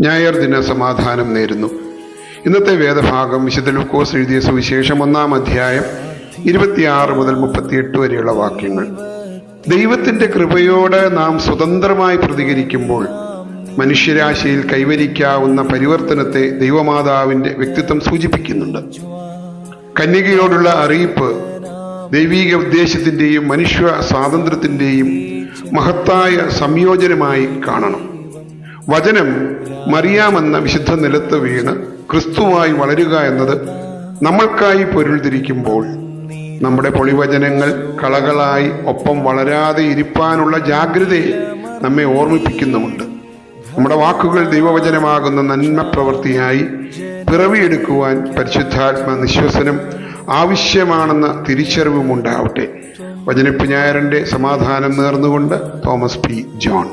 ഞായർ ദിന സമാധാനം നേരുന്നു. ഇന്നത്തെ വേദഭാഗം വിശുദ്ധ ലൂക്കോസ് എഴുതിയ സുവിശേഷം ഒന്നാം അധ്യായം ഇരുപത്തിയാറ് മുതൽ മുപ്പത്തിയെട്ട് വരെയുള്ള വാക്യങ്ങൾ. ദൈവത്തിന്റെ കൃപയോടെ നാം സ്വതന്ത്രമായി പ്രതികരിക്കുമ്പോൾ മനുഷ്യരാശിയിൽ കൈവരിക്കാവുന്ന പരിവർത്തനത്തെ ദൈവമാതാവിന്റെ വ്യക്തിത്വം സൂചിപ്പിക്കുന്നുണ്ട്. കന്യകയോടുള്ള അറിയിപ്പ് ദൈവീക ഉദ്ദേശത്തിന്റെയും മനുഷ്യ സ്വാതന്ത്ര്യത്തിന്റെയും മഹത്തായ സംയോജനമായി കാണണം. വചനം മറിയാമെന്ന വിശുദ്ധ നിലത്ത് വീണ് ക്രിസ്തുവായി വളരുക എന്നത് നമ്മൾക്കായി പൊരുൾതിരിക്കുമ്പോൾ നമ്മുടെ പൊളിവചനങ്ങൾ കളകളായി ഒപ്പം വളരാതെ ഇരിപ്പാനുള്ള ജാഗ്രതയെ നമ്മെ ഓർമ്മിപ്പിക്കുന്നുമുണ്ട്. നമ്മുടെ വാക്കുകൾ ദൈവവചനമാകുന്ന നന്മ പ്രവൃത്തിയായി പിറവിയെടുക്കുവാൻ പരിശുദ്ധാത്മ നിശ്വസനം ആവശ്യമാണെന്ന തിരിച്ചറിവും ഉണ്ടാവട്ടെ. വചനപ്പ് സമാധാനം നേർന്നുകൊണ്ട് തോമസ് പി. ജോൺ.